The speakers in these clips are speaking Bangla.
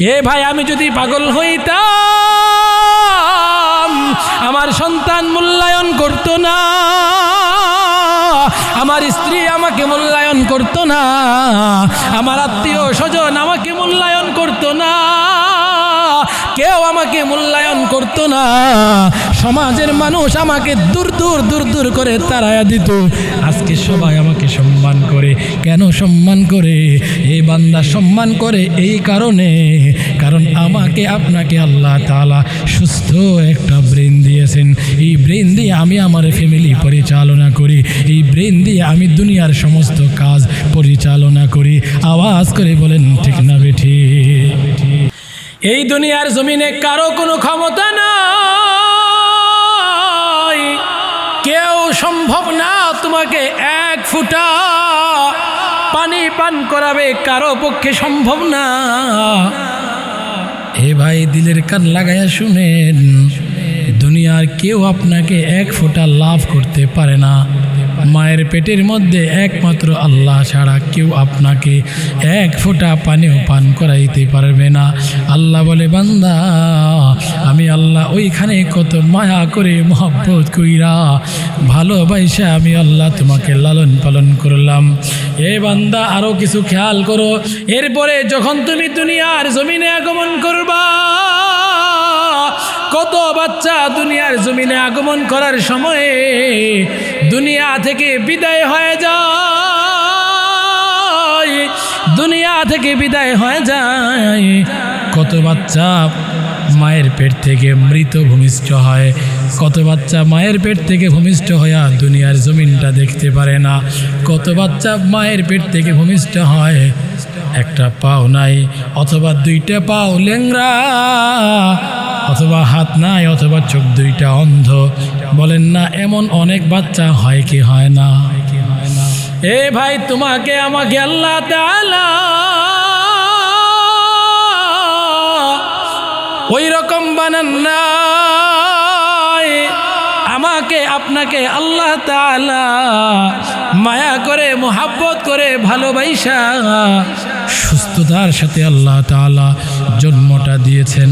এ ভাই, আমি যদি পাগল হইতাম, আমার সন্তান মূল্যায়ন করতো না, আমার স্ত্রী আমাকে মূল্যায়ন করতো না, আমার আত্মীয় স্বজন আমাকে মূল্যায়ন করতো না। কেউ আমাকে মূল্যায়ন করতো না। সমাজের মানুষ আমাকে দূর দূর দূর দূর করে তাড়ায়া দিত। আজকে সবাই আমাকে সম্মান করে। কেন সম্মান করে? এই বান্দা সম্মান করে এই কারণে। কারণ আমাকে, আপনাকে আল্লাহ তাআলা সুস্থ একটা ব্রেন দিয়েছেন। এই ব্রেন দিয়ে আমি আমার ফ্যামিলি পরিচালনা করি। এই ব্রেন দিয়ে আমি দুনিয়ার সমস্ত কাজ পরিচালনা করি। আওয়াজ করে বলেন, ঠিক না বেঠি এই দুনিয়ার জমিনে কারও কোনো ক্ষমতা নাই। কেউ সম্ভব না তোমাকে এক ফুটা পানি পান করাবে, কারও পক্ষে সম্ভব না। হে ভাই দিলের কান লাগাইয়া শুনেন, দুনিয়ার কেউ আপনাকে এক ফোঁটা লাভ করতে পারে না। মায়ের পেটের মধ্যে একমাত্র আল্লাহ ছাড়া কেউ আপনাকে এক ফোঁটা পানিও পান করাইতে পারবে না। আল্লাহ বলে, বান্দা, আমি আল্লাহ ওইখানে কত মায়া করে মহব্বত কইরা ভালোবাসা আমি আল্লাহ তোমাকে লালন পালন করলাম। এ বান্দা আরও কিছু খেয়াল করো। এরপরে যখন তুমি দুনিয়ার জমিনে আগমন করবা, কত বাচ্চা দুনিয়ার জমিনে আগমন করার সময়ে দুনিয়া থেকে বিদায় হয়ে যায়। দুনিয়া থেকে বিদায় হয়ে যায়। কত বাচ্চা মায়ের পেট থেকে মৃত ভূমিষ্ঠ হয়। কত বাচ্চা মায়ের পেট থেকে ভূমিষ্ঠ হয়ে দুনিয়ার জমিনটা দেখতে পারে না। কত বাচ্চা মায়ের পেট থেকে ভূমিষ্ঠ হয়। একটা পাও নাই, অথবা দুইটা পাও লেংরা অথবা হাত নাই, অথবা চোখ দুইটা অন্ধ। বলেন না, এমন অনেক বাচ্চা হয় কি হয় না? এ ভাই, তোমাকে, আমাকে আল্লাহ ওই রকম বানান নাই। আমাকে, আপনাকে আল্লাহ তাআলা মায়া করে, মোহাব্বত করে, ভালোবাসা, সুস্থতার সাথে আল্লাহ তাআলা জন্মটা দিয়েছেন।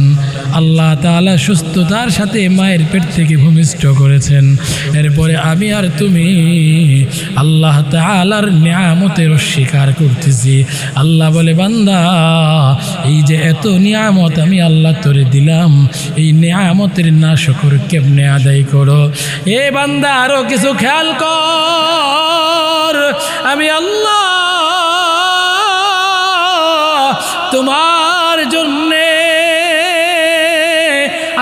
আল্লাহ তাআলা সুস্থতার সাথে মায়ের পেট থেকে ভূমিষ্ঠ করেছেন। এরপরে আমি আর তুমি আল্লাহ তাআলার নিয়ামতের স্বীকার করতেছি। আল্লাহ বলে, বান্দা, এই যে এত নিয়ামত আমি আল্লাহ তোরে দিলাম, এই নিয়ামতের না শকর কেমনে আদায় করো? এ বান্দা, আরও কিছু খেয়াল কর। আমি আল্লাহ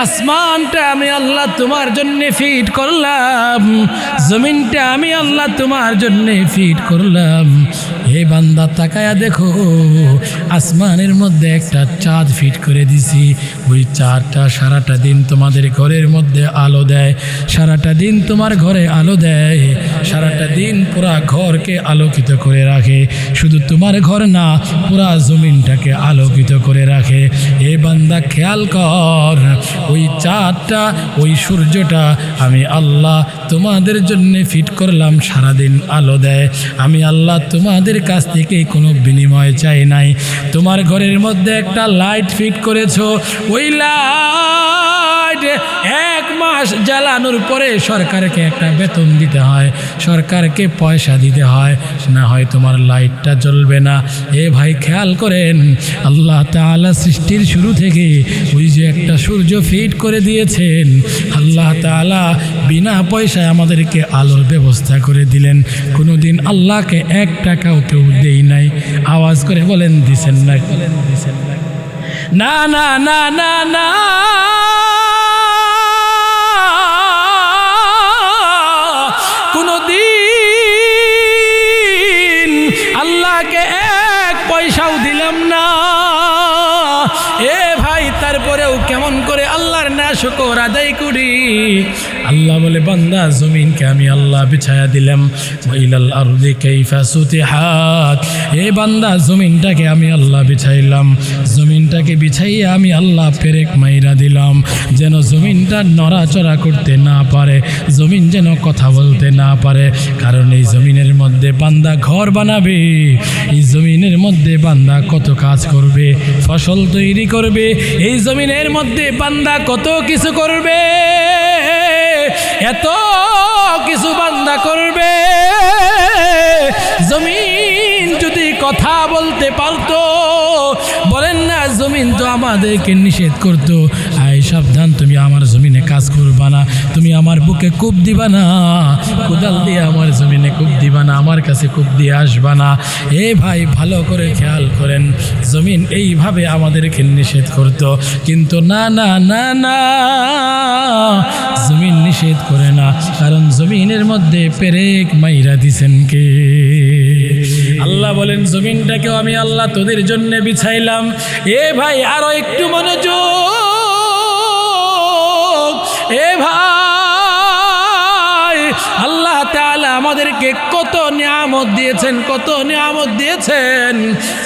আসমানটা আমি আল্লাহ তোমার জন্যে ফিট করলাম জমিনটা আমি আল্লাহ তোমার জন্য ফিট করলাম। হে বান্দা, তাকায়া দেখো। আসমানের মধ্যে একটা চাঁদ ফিট করে দিছি। ওই চাঁদটা সারাটা দিন তোমাদের ঘরের মধ্যে আলো দেয়। সারাটা দিন তোমার ঘরে আলো দেয়। সারাটা দিন পুরা ঘরকে আলোকিত করে রাখে। শুধু তোমার ঘর না, পুরা জমিনটাকে আলোকিত করে রাখে। এ বান্দা, খেয়াল কর, ওই চাঁদটা, ওই সূর্যটা আমি আল্লাহ তোমাদের জন্যে ফিট করলাম সারাদিন আলো দেয়। আমি আল্লাহ তোমাদের কাছ থেকে কোনো বিনিময় চাই নাই। তোমার ঘরের মধ্যে একটা লাইট ফিট করেছ। ওই লাইট এক মাস জ্বালানোর পরে সরকারকে একটা বেতন দিতে হয়, সরকারকে পয়সা দিতে হয়, না হয় তোমার লাইটটা জ্বলবে না। এ ভাই খেয়াল করেন, আল্লাহ তাআলা সৃষ্টির শুরু থেকে ওই যে একটা সূর্য ফিট করে দিয়েছেন। আল্লাহ তাআলা বিনা পয়সায় আমাদেরকে আলোর ব্যবস্থা করে দিলেন। কোনো দিন আল্লাহকে এক টাকাও কেউ দেই নাই। আওয়াজ করে বলেন, দিছেন না না না না না না। শুকর আদায় করি। আল্লাহ বলে, বান্দা, জমিনকে আমি আল্লাহ বিছায়া দিলাম। ওইলাল আরদি কাইফা সুতিহাত। এ বান্দা, জমিনটাকে আমি আল্লাহ বিছাইলাম। জমিনটাকে বিছাইয়া আমি আল্লাহ পেরেক মাইরা দিলাম। যেন জমিনটা নড়াচড়া করতে না পারে, জমিন যেন কথা বলতে না পারে। কারণ এই জমিনের মধ্যে বান্দা ঘর বানাবে। এই জমিনের মধ্যে বান্দা কত কাজ করবে, ফসল তৈরি করবে। এই জমিনের মধ্যে বান্দা কত কিছু করবে। এত কিছু বান্দা করবে। না জমিন তো আমাদেরকে নিষেধ করতো। আয় সাবধান, তুমি আমার জমিনে কাজ করবা না, তুমি আমার বুকে কূপ দিবা না। কোদাল দিয়ে আমার জমিনে কূপ দিবা না, আমার কাছে কূপ দিয়ে আসবা না। এ ভাই, ভালো করে খেয়াল করেন, জমিন এইভাবে আমাদেরকে নিষেধ করতো। কিন্তু না না না না, জমিন নিষেধ করে না, কারণ জমিনের মধ্যে পেরেক মাইরা দিছেন কে? আল্লাহ বলেন, জমিনটাকেও আমি আল্লাহ তোদের জন্য বিছাইলাম। এ ভাই, আরও একটু মনোযোগ। এ ভাই, আল্লাহ তাআলা আমাদেরকে কত নিয়ামত দিয়েছেন, কত নিয়ামত দিয়েছেন।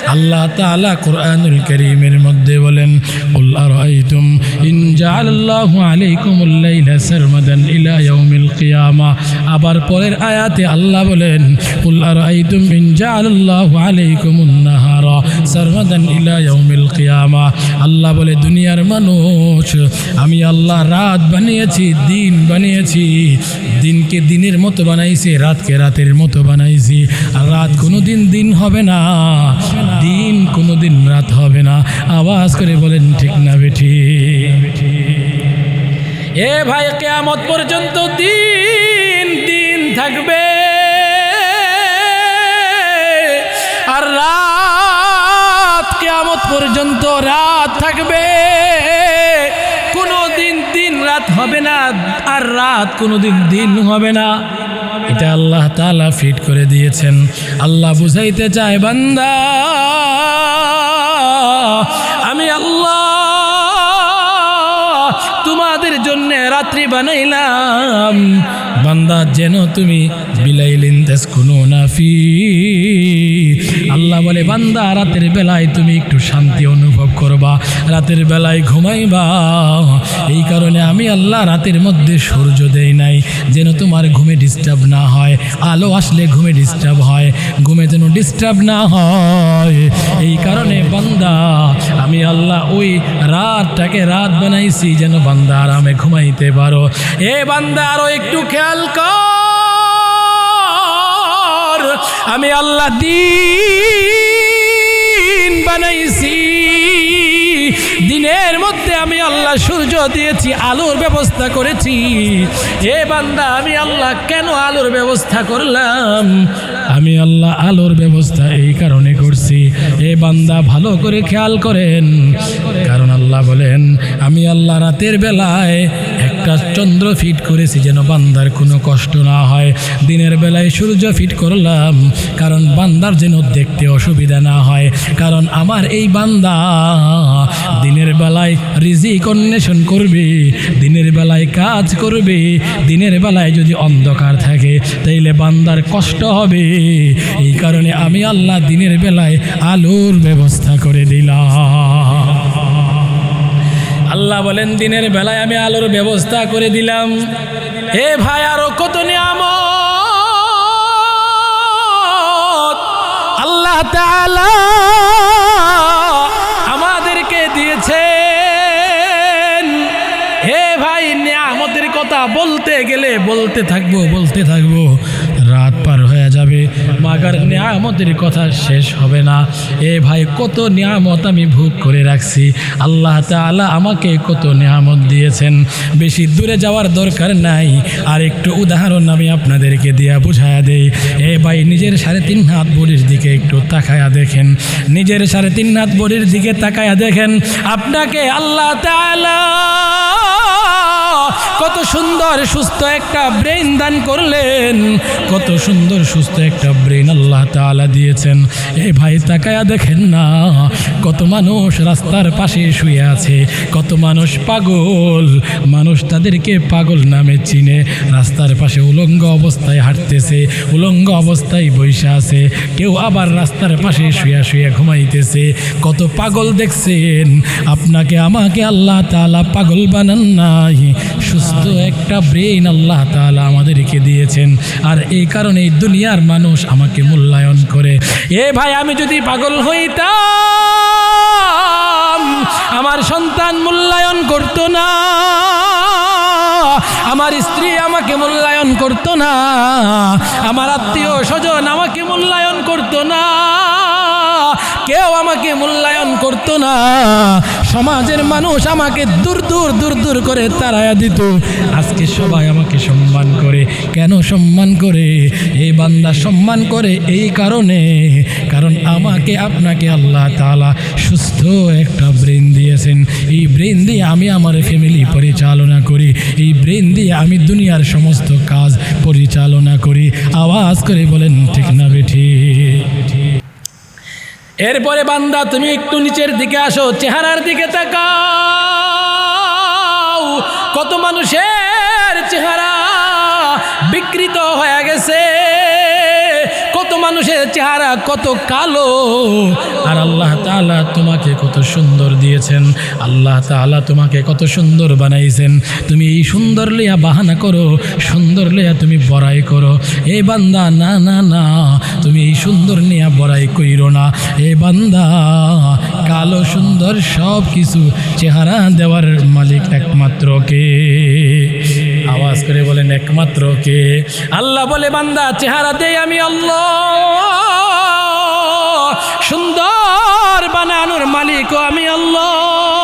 আল্লাহ তাআলা কোরআনুল কারীমের মধ্যে বলেন, কুল আরাইতুম ইন জাআলাল্লাহু আলাইকুমুল লাইলা সারমাদান ইলা ইয়াউমিল কিয়ামা আবার পরের আয়াতে আল্লাহ বলেন কুল আরাইতুম ইন জাআলাল্লাহু আলাইকুমুন নাহারা সারমাদান ইলা কিয়ামা। আল্লাহ বলে, দুনিয়ার মানুষ, আমি আল্লাহ রাত বানিয়েছি, দিন বানিয়েছি। দিনকে দিনের মতো বানাইছি, রাতকে রাতের মতো বানাইছি। আর রাত কোনো দিন দিন হবে না, দিন কোনো দিন রাত হবে না। আওয়াজ করে বলেন, ঠিক না বেঠি। এ ভাই, কেয়ামত পর্যন্ত দিন দিন থাকবে। পর্যন্ত রাত থাকবে। কোনো দিন দিন রাত হবে না, আর রাত কোনো দিন দিন হবে না। এটা আল্লাহ তাআলা ফিট করে দিয়েছেন। আল্লাহ বুঝাইতে চায়, বান্দা, আমি আল্লাহ তোমাদের জন্য রাত্রি বানাইলাম। বান্দা, যেন তুমি বিলাইলিন কোনো নাফি। আল্লাহ বলে, বান্দা, রাতের বেলায় তুমি একটু রাতের বেলায় ঘুমাইবা। এই কারণে আমি আল্লাহ রাতের মধ্যে সূর্য দেই নাই, যেন তোমার ঘুমে ডিস্টার্ব না হয়, আলো আসলে ঘুমে ডিস্টার্ব হয়, ঘুমে যেন ডিস্টার্ব না হয়। এই কারণে বান্দা, আমি আল্লাহ ওই রাতটাকে রাত বানাইছি যেন বান্দা আরামে ঘুমাইতে পারো। এ বান্দা, আরও একটু খেয়াল কর। আমি আল্লাহ দিন বানাইছি। দিনের মধ্যে আমি আল্লাহ সূর্য দিয়েছি, আলোর ব্যবস্থা করেছি। এ বান্দা, আমি আল্লাহ কেন আলোর ব্যবস্থা করলাম? আমি আল্লাহ আলোর ব্যবস্থা এই কারণে করছি। এ বান্দা, ভালো করে খেয়াল করেন। কারণ আল্লাহ বলেন, আমি আল্লাহ রাতের বেলায় চন্দ্র ফিট করেছি যেন বান্দার কোনো কষ্ট না হয়। দিনের বেলায় সূর্য ফিট করলাম, কারণ বান্দার যেন দেখতে অসুবিধা না হয়। কারণ আমার এই বান্দা দিনের বেলায় রিজিক অন্বেষণ করবে, দিনের বেলায় কাজ করবে, দিনের বেলায় যদি অন্ধকার থাকে, তাইলে বান্দার কষ্ট হবে। এই কারণে আমি আল্লাহ দিনের বেলায় আলোর ব্যবস্থা করে দিলাম। আল্লাহ বলেন, দিনের বেলায় আমি আলোর ব্যবস্থা করে দিলাম। এ ভাই, আরও কত নিয়ামত আল্লাহ আমাদেরকে দিয়েছেন। হে ভাই, নিয়ামতের কথা বলতে গেলে বলতে থাকব বলতে থাকব। রাত মাগার নিয়ামতের কথা শেষ হবে না। এ ভাই, কত নিয়ামত আমি ভোগ করে রাখছি। আল্লাহ তাআলা আমাকে কত নিয়ামত দিয়েছেন। বেশি দূরে যাওয়ার দরকার নাই। আর একটু উদাহরণ আমি আপনাদেরকে দিয়া বুঝায়া দেই। এ ভাই, নিজের সাড়ে তিন হাত বড়ির দিকে একটু তাকায়া দেখেন। নিজের সাড়ে তিন হাত বড়ির দিকে তাকায়া দেখেন। আপনাকে আল্লাহ তাআলা কত সুন্দর সুস্থ একটা ব্রেন দান করলেন। কত সুন্দর সুস্থ একটা ব্রেন আল্লাহ তাআলা দিয়েছেন। এই ভাই তাকায়া দেখেন না, কত মানুষ রাস্তার পাশে শুয়ে আছে, কত মানুষ পাগল। মানুষ তাদেরকে পাগল নামে চিনে, রাস্তার পাশে উলঙ্গ অবস্থায় হাঁটতেছে, উলঙ্গ অবস্থায় বৈশা আছে। কেউ আবার রাস্তার পাশে শুয়ে শুয়ে ঘুমাইতেছে, কত পাগল দেখছেন। আপনাকে, আমাকে আল্লাহ তালা পাগল বানান নাই, সুস্থ একটা ব্রেন আল্লাহ তাআলা আমাদেরকে দিয়েছেন। আর এই কারণে দুনিয়ার মানুষ আমাকে মূল্যায়ন করে। এ ভাই, আমি যদি পাগল হইতাম, আমার সন্তান মূল্যায়ন করতো না, আমার স্ত্রী আমাকে মূল্যায়ন করতো না, আমার আত্মীয় স্বজন আমাকে মূল্যায়ন করতো না কেউ আমাকে মূল্যায়ন করতো না। সমাজের মানুষ আমাকে দূর দূর দূর দূর করে তাড়ায়া দিত। আজকে সবাই আমাকে সম্মান করে। কেন সম্মান করে? এই বান্দা সম্মান করে এই কারণে। কারণ আমাকে, আপনাকে আল্লাহ তাআলা সুস্থ একটা ব্রেন দিয়েছেন। এই ব্রেন দিয়ে আমি আমার ফ্যামিলি পরিচালনা করি। এই ব্রেন দিয়ে আমি দুনিয়ার সমস্ত কাজ পরিচালনা করি। আওয়াজ করে বলেন, ঠিক না বেঠি? এরপরে বান্দা, তুমি একটু নিচের দিকে আসো, চেহারার দিকে তাকাও। কত মানুষের চেহারা বিকৃত হয়ে গেছে। কত মানুষের চেহারা কত কালো। আর আল্লাহ তালা তোমাকে কত সুন্দর দিয়েছেন। আল্লাহ তাআলা তোমাকে কত সুন্দর বানাইছেন। তুমি এই সুন্দর লিয়া বাহানা করো, সুন্দর লিয়া তুমি বড়াই করো। এ বান্দা, না না না, তুমি এই সুন্দর নিয়া বড়াই কইরো না। এ বান্দা, কালো সুন্দর সব কিছু চেহারা দেওয়ার মালিক একমাত্র কে? আওয়াজ করে বলেন, একমাত্র কে? আল্লাহ বলে, বান্দা, চেহারা দেই আমি আল্লাহ। সুন্দর বানানোর মালিকও আমি আল্লাহ।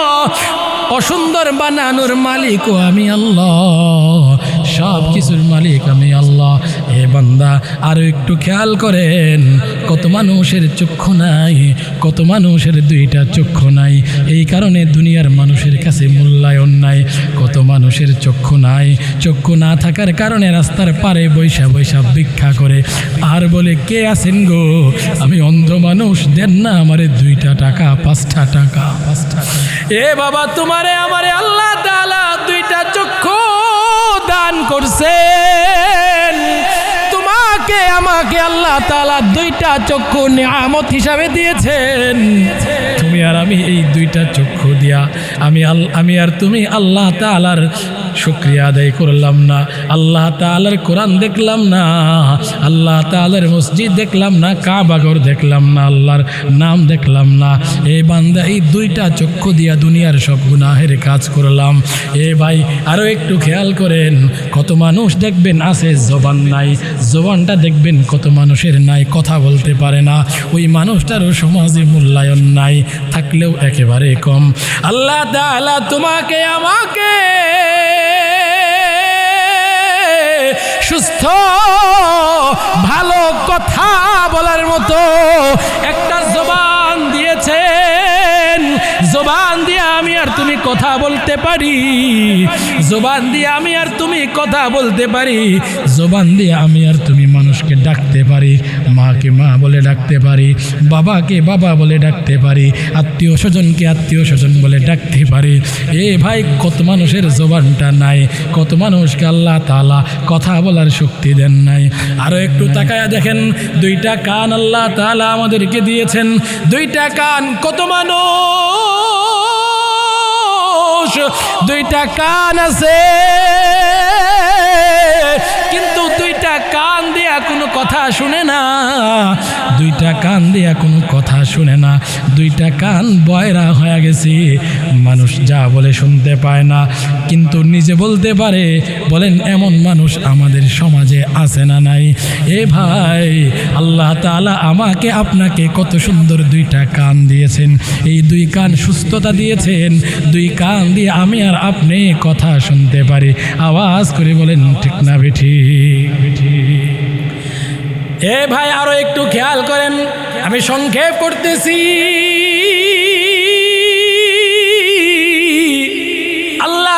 অসুন্দর বানানোর মালিকও আমি আল্লাহ। সব কিছুর মালিক আমি আল্লাহ। এ বান্দা আরও একটু খেয়াল করেন, কত মানুষের চক্ষু নাই, কত মানুষের দুইটা চক্ষু নাই। এই কারণে দুনিয়ার মানুষের কাছে নাই কত মানুষের চক্ষু নাই। চক্ষু না থাকার কারণে রাস্তার পারে বৈশা বৈশা ভিক্ষা করে। আর বলে, কে আছেন গো? আমি অন্ধ মানুষ, দেন না আমারে দুইটা টাকা, পাঁচটা টাকা, পাঁচটা এ বাবা, তোমারে আমারে আল্লাহ তাআলা দুইটা চক্ষু দান করছেন। তোমাকে আমাকে আল্লাহ তাআলা দুইটা চক্ষু নিয়ামত হিসাবে দিয়েছেন। তুমি আর আমি এই দুইটা চক্ষু দিয়া আমি আমি আর তুমি আল্লাহ তাআলার শুক্রিয়া আদায় করলাম না। আল্লাহ তাআলার কোরআন দেখলাম না। আল্লাহ তাআলার মসজিদ দেখলাম না। কাবাগর দেখলাম না। আল্লাহর নাম দেখলাম না। এই বান্দা এই দুইটা চক্ষু দিয়া দুনিয়ার সব গুনাহের কাজ করলাম। এ ভাই আরও একটু খেয়াল করেন। কত মানুষ দেখবেন আছে, জবান নাই। জবানটা দেখবেন কত মানুষের নাই, কথা বলতে পারে না। ওই মানুষটারও সমাজে মূল্যায়ন নাই, থাকলেও একেবারে কম। আল্লাহ তাআলা তোমাকে, আমাকে সুস্থ, ভালো কথা বলার মতো একটা জবান দিয়েছেন। জবান দিয়ে আমি আর তুমি কথা বলতে পারি। জবান দিয়ে আমি আর তুমি কথা বলতে পারি। জবান দিয়ে আমি আর তুমি ডাকতে পারি, মাকে মা বলে ডাকতে পারি, বাবাকে বাবা বলে ডাকতে পারি, আত্মীয় স্বজনকে আত্মীয় স্বজন বলে ডাকতে পারি। এ ভাই, কত মানুষের জবানটা নাই, কত মানুষকে আল্লাহ তালা কথা বলার শক্তি দেন নাই। আরও একটু তাকায়া দেখেন, দুইটা কান আল্লাহ তালা আমাদেরকে দিয়েছেন। দুইটা কান কত মানুষ, দুইটা কান আছে। কিন্তু দুইটা কান দিয়া কোনো কথা শুনে না। দুইটা কান দিয়া কোনো কথা শুনে না। দুইটা কান বয়রা হয়ে গেছে। মানুষ যা বলে শুনতে পায় না। কিন্তু নিজে বলতে পারে, বলেন, এমন মানুষ আমাদের সমাজে আছে না নাই? এ ভাই, আল্লাহ তাআলা আমাকে, আপনাকে কত সুন্দর দুইটা কান দিয়েছেন। এই দুই কান সুস্থতা দিয়েছেন। দুই কান দিয়ে আমি আর আপনি কথা শুনতে পারি। আওয়াজ করে বলেন, ঠিক না বেঠি? এ ভাই, আরও একটু খেয়াল করেন। আমি সংক্ষেপ করতেছি। আল্লাহ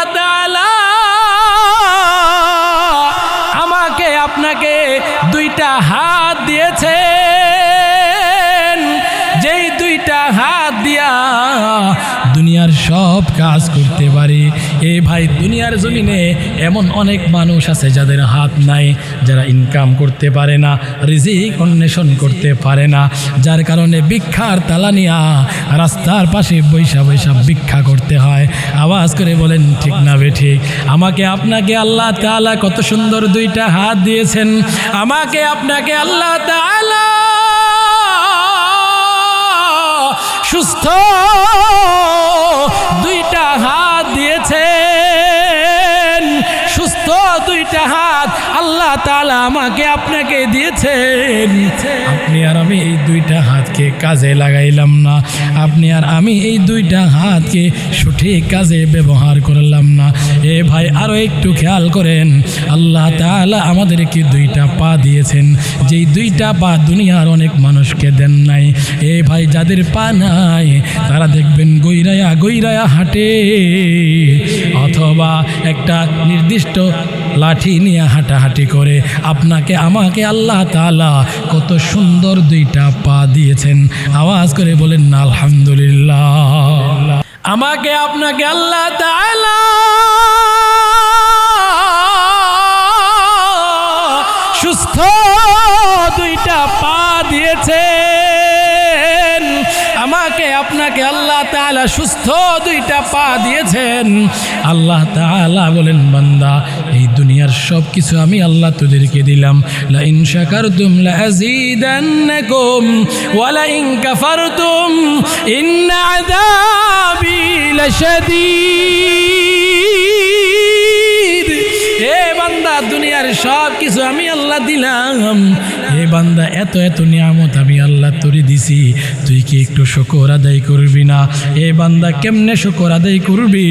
আমাকে আপনাকে দুইটা হাত দিয়েছে যেই দুইটা হাত দিয়া দুনিয়ার সব কাজ এ ভাই দুনিয়ার জমিনে এমন অনেক মানুষ আছে যাদের হাত নাই, যারা ইনকাম করতে পারে না, রিজিক অন্বেষণ করতে পারে না, যার কারণে ভিক্ষার তালানিয়া রাস্তার পাশে বৈশা বৈশা ভিক্ষা করতে হয়। আওয়াজ করে বলেন, ঠিক না বে, ঠিক। আমাকে আপনাকে আল্লাহ তাআলা কত সুন্দর দুইটা হাত দিয়েছেন। আমাকে আপনাকে আল্লাহ সুস্থ হাত আল্লাহ তালা আমাকে আপনাকে দিয়েছেন। আপনি আর আমি এই দুইটা হাতকে কাজে লাগাইলাম না। আপনি আর আমি এই দুইটা হাতকে সঠিক কাজে ব্যবহার করলাম না। এ ভাই আরও একটু খেয়াল করেন। আল্লাহ তাআলা আমাদেরকে দুইটা পা দিয়েছেন। যেই দুইটা পা দুনিয়ার অনেক মানুষকে দেন নাই। এ ভাই, যাদের পা নাই, তারা দেখবেন গৈরায়া গৈরায়া হাঁটে। অথবা একটা নির্দিষ্ট লাঠি নিয়ে হাঁটাহাঁটি করে আপনাকে, আমাকে আল্লাহ তালা কত সুন্দর দুইটা পা দিয়েছেন। আওয়াজ করে বলেন, আলহামদুলিল্লাহ। আমাকে, আপনাকে আল্লাহ তাআলা সুস্থ দুইটা পা তাআলা সুস্থ দুইটা পা দিয়েছেন। আল্লাহ তাআলা বলেন, বান্দা, এই দুনিয়ার সব কিছু আমি আল্লাহ তোদেরকে দিলাম। লা ইন শাকারতুম লা আযীদান্নাকুম ওয়া লা ইন কাফারতুম, ইন্না আযাবি লাশাদীদ। এ বান্দা, দুনিয়ার সব কিছু আমি আল্লাহ দিলাম। এ বান্দা, এত এত নিয়ামত আল্লাহ তোরে দিছি। তুই কি একটু শকর আদায় করবি না? এ বান্দা কেমনে শকর আদায় করবি?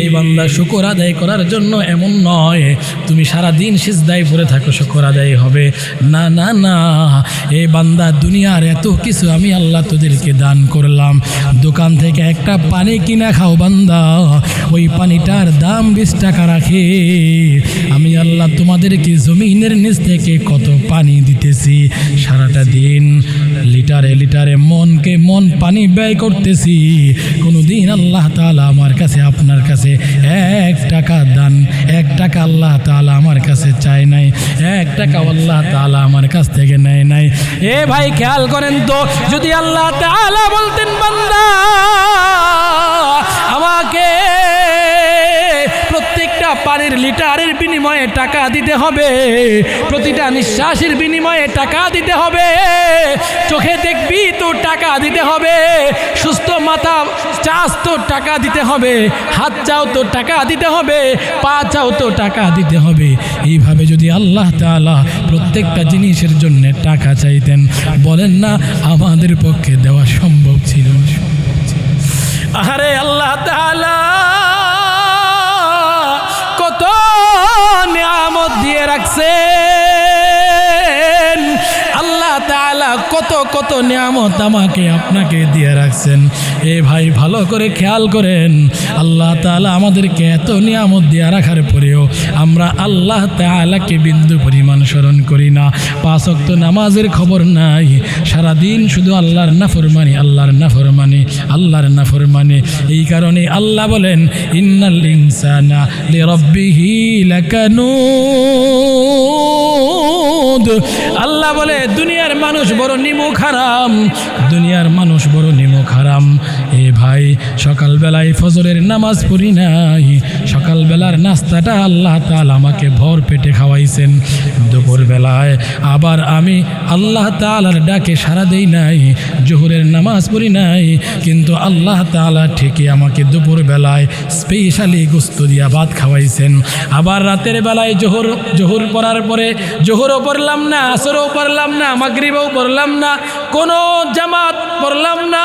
এই বান্দা শুকর আদায় করার জন্য এমন নয়। তুমি সারা দিন সিজদায় পড়ে থাকো, শকর আদায় হবে। না না না। এ বান্দা, দুনিয়ার এত কিছু আমি আল্লাহ তোদেরকে দান করলাম। দোকান থেকে একটা পানি কিনা খাও বান্দা। ওই পানিটার দাম বিশ টাকা রাখে। আমি আল্লাহ তোমাদেরকে জমিনের নিচ থেকে কত পানি দিতেছি? সারাটা দিন মনকে মন পানি ব্যয় করতেছি। কোনো দিন আল্লাহ তালা আমার কাছে, আপনার কাছে এক টাকা দান, এক টাকা আল্লাহ তালা আমার কাছে চায় নাই, এক টাকা আল্লাহ তালা আমার কাছ থেকে নেয় নাই। এ ভাই, খেয়াল করেন তো, যদি আল্লাহ তালা বলতেন বান্দা পানির লিটারের বিনিময়ে টাকা দিতে হবে। প্রতিটা নিঃশ্বাসের বিনিময়ে টাকা দিতে হবে। চোখে দেখবি তো টাকা দিতে হবে। সুস্থ মাথা চাষ তো টাকা দিতে হবে। হাত চাও তো টাকা দিতে হবে। পা চাও তো টাকা দিতে হবে। এইভাবে যদি আল্লাহ তাআলা প্রত্যেকটা জিনিসের জন্য টাকা চাইতেন, বলেন না, আমাদের পক্ষে দেওয়া সম্ভব ছিল আরে আল্লাহ তাআলা! কত কত নিয়ামত আমাকে আপনাকে দিয়ে রাখছেন। এ ভাই ভালো করে খেয়াল করেন, আল্লাহ তাআলা আমাদেরকে এত নিয়ামত দিয়ে রাখার পরেও আমরা আল্লাহ তাআলাকে বিন্দু পরিমাণ স্মরণ করি না। পাঁচ ওয়াক্ত নামাজের খবর নাই, সারাদিন শুধু আল্লাহর নাফরমানি আল্লাহর নাফরমানি আল্লাহর নাফরমানি। এই কারণে আল্লাহ বলেন, ইন্নাল ইনসানা লিরাব্বিহি লাকানুদ। আল্লাহ বলে, দুনিয়ার মানুষ বড় নিমুখ হারাম দুনিয়ার মানুষ বড় নিমুখ হারাম ভাই সকালবেলায় ফজরের নামাজ পড়ি নাই। সকালবেলার নাস্তাটা আল্লাহ তাআলা আমাকে ভর পেটে খাওয়াইছেন। দুপুরবেলায় আবার আমি আল্লাহ তাআলার ডাকে সাড়া দেই নাই। জোহরের নামাজ পড়ি নাই। কিন্তু আল্লাহ তাআলা ঠিকই আমাকে দুপুরবেলায় স্পেশালি গুস্ত দিয়া ভাত খাওয়াইছেন। আবার রাতের বেলায় জোহর জোহর পড়ার পরে জোহরও পড়লাম না, আসরও পড়লাম না, মাগরিবও পড়লাম না, কোনো জামাত পড়লাম না।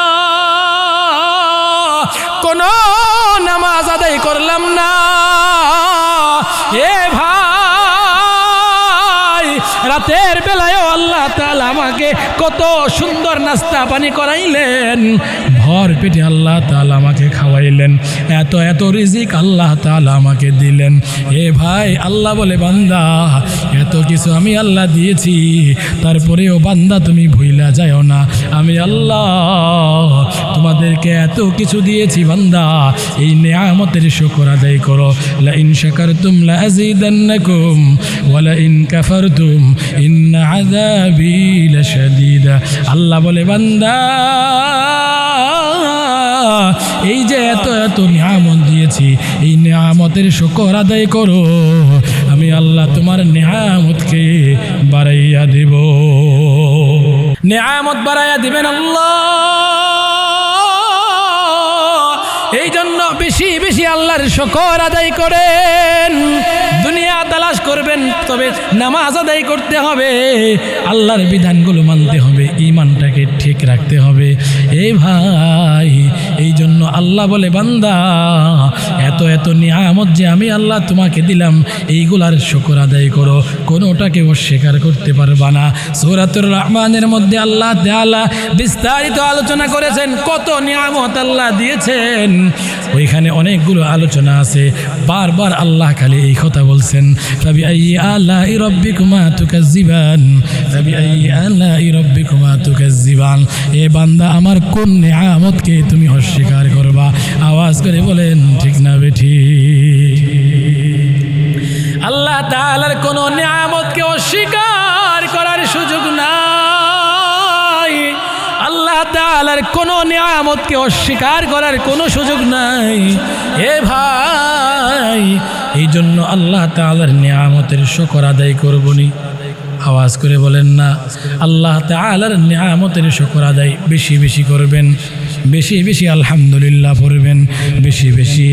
নামাজ আদায় করলাম না। হে ভাই, রাতের বেলায় আল্লাহ তালা আমাকে কত সুন্দর নাস্তা পানি করাইলেন। ভর পেটে আল্লাহ তাআলা আমাকে খাওয়াইলেন। এত এত রিজিক আল্লাহ তালা আমাকে দিলেন। এ ভাই, আল্লাহ বলে, বান্দা, এত কিছু আমি আল্লাহ দিয়েছি, তারপরেও বান্দা তুমি ভুইলা যাও না। আমি আল্লাহ তোমাদেরকে এত কিছু দিয়েছি, বান্দা, এই নেয়ামতের শুকর আদায় করো। লা ইন শাকারতুম লা আযীদান্নাকুম ওয়া ইন কাফারতুম ইন্না আল্লাহ বলে, বান্দা এই যে এত এত নিয়ামত দিয়েছি, এই নিয়ামতের শুকর আদায় করো। আমি আল্লাহ তোমার নিয়ামতকে বাড়াইয়া দেব। নিয়ামত বাড়াইয়া দিবেন আল্লাহ। এই জন্য বেশি বেশি আল্লাহর শকর আদায় করেন। দুনিয়া তালাশ করবেন, তবে নামাজ আদায় করতে হবে। আল্লাহর বিধানগুলো মানতে হবে ইমানটাকে ঠিক রাখতে হবে। এই ভাই এই জন্য আল্লাহ বলে, বান্দা, এত এত নিয়ামত যে আমি আল্লাহ তোমাকে দিলাম, এইগুলার শকর আদায় করো। কোনোটাকে অস্বীকার করতে পারবা না। সৌরাতুর রহমানের মধ্যে আল্লাহ তাআলা বিস্তারিত আলোচনা করেছেন, কত নিয়ামত আল্লাহ দিয়েছেন। ওইখানে অনেকগুলো আলোচনা আছে, বারবার আল্লাহ খালি এই কথা বলছেন ফাবি আই আল্লাহ রব্বিকুমা তুকাজ্জিবান ফাবি আই আল্লাহ রব্বিকুমা জীবান এ বান্দা, আমার কোন নিয়ামতকে তুমি অস্বীকার করবা। আওয়াজ করে বলেন, ঠিক না বেঠি? আল্লাহ তাআলার কোন নিয়ামতকে অস্বীকার করার সুযোগ নাই। আল্লাহ তাআলার কোন নিয়ামতকে অস্বীকার করার কোনো সুযোগ নাই। এ ভাই, এই জন্য আল্লাহ তাআলার নিয়ামতের শকর আদায় করবনি। আওয়াজ করে বলেন না, আল্লাহ তাআলার নিয়ামতের শকর আদায় বেশি বেশি করবেন। বেশি বেশি আলহামদুলিল্লাহ পড়বেন, বেশি বেশি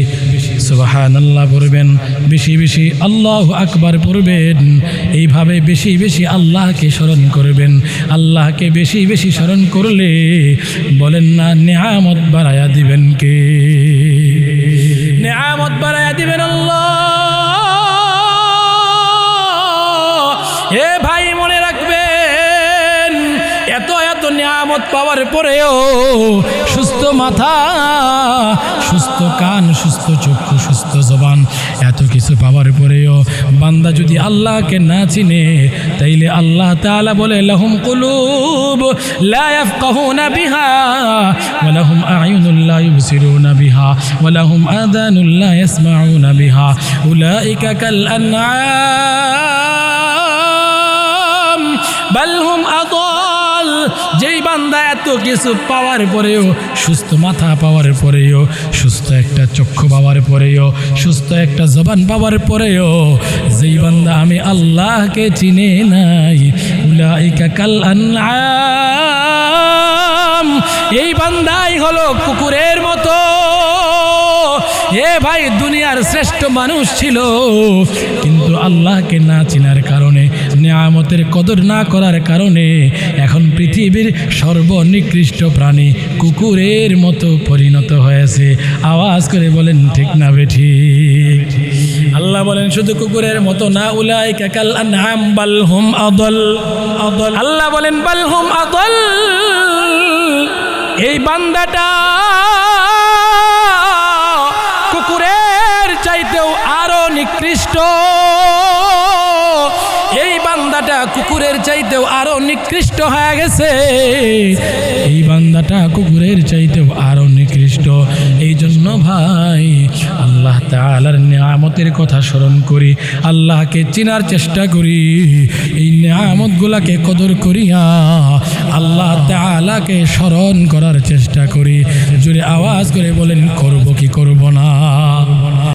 সুবাহান আল্লাহ পড়বেন, বেশি বেশি আল্লাহ আকবার পড়বেন, এইভাবে বেশি বেশি আল্লাহকে স্মরণ করবেন। আল্লাহকে বেশি বেশি স্মরণ করলে বলেন না নেহামত বাড়ায়া দিবেন কে? নেহামত বাড়ায়া দিবেন আল্লাহ। এ ভাই মনে রাখবেন, এত এত নিয়ামত পাওয়ার পরেও সুস্থ মাথা, সুস্থ কান, সুস্থ চক্ষু সুস্থ জবান, এত কিছু পাওয়ার পরেও বান্দা যদি আল্লাহকে না চিনে, তাইলে আল্লাহ তাআলা বলে, লাহুম কুলুব লা ইয়াফকাহুনা বিহা, ওয়া লাহুম আ'য়ুনুন লা ইউবসিরুনা বিহা, ওয়া লাহুম আযানুন লা ইয়াসমাউনা বিহা, উলাইকা কাল আনআম, বাল যেই বান্দা এত কিছু পাওয়ার পরেও, সুস্থ মাথা পাওয়ার পরেও, সুস্থ একটা চক্ষু পাওয়ার পরেও, সুস্থ একটা জবান পাওয়ার পরেও, যেই বান্দা আমি আল্লাহকে চিনে নাই, উলাইকা কাল এই বান্দাই হলো কুকুরের মতো। এ ভাই দুনিয়ার শ্রেষ্ঠ মানুষ ছিল, কিন্তু আল্লাহকে না চিনার কারণে নিয়ামতের কদর না করার কারণে এখন পৃথিবীর সর্বনিকৃষ্ট প্রাণী কুকুরের মতো পরিণত হয়েছে। আওয়াজ করে বলেন, ঠিক না বেঠি। আল্লাহ বলেন, শুধু কুকুরের মতো না উলাই কাকাল আনহাম বালহুম আদল আদল। আল্লাহ বলেন বালহুম আদল। এই বান্দাটা চাইতেও আরও নিকৃষ্ট হয়ে গেছে। এই বান্দাটা কুকুরের চাইতেও আরও নিকৃষ্ট। এই জন্য ভাই, আল্লাহ তাআলার নিয়ামতের কথা স্মরণ করি, আল্লাহকে চিনার চেষ্টা করি, এই নিয়ামতগুলাকে কদর করিয়া আল্লাহ তাআলাকে স্মরণ করার চেষ্টা করি। জুড়ে আওয়াজ করে বলেন, করব কি করব না?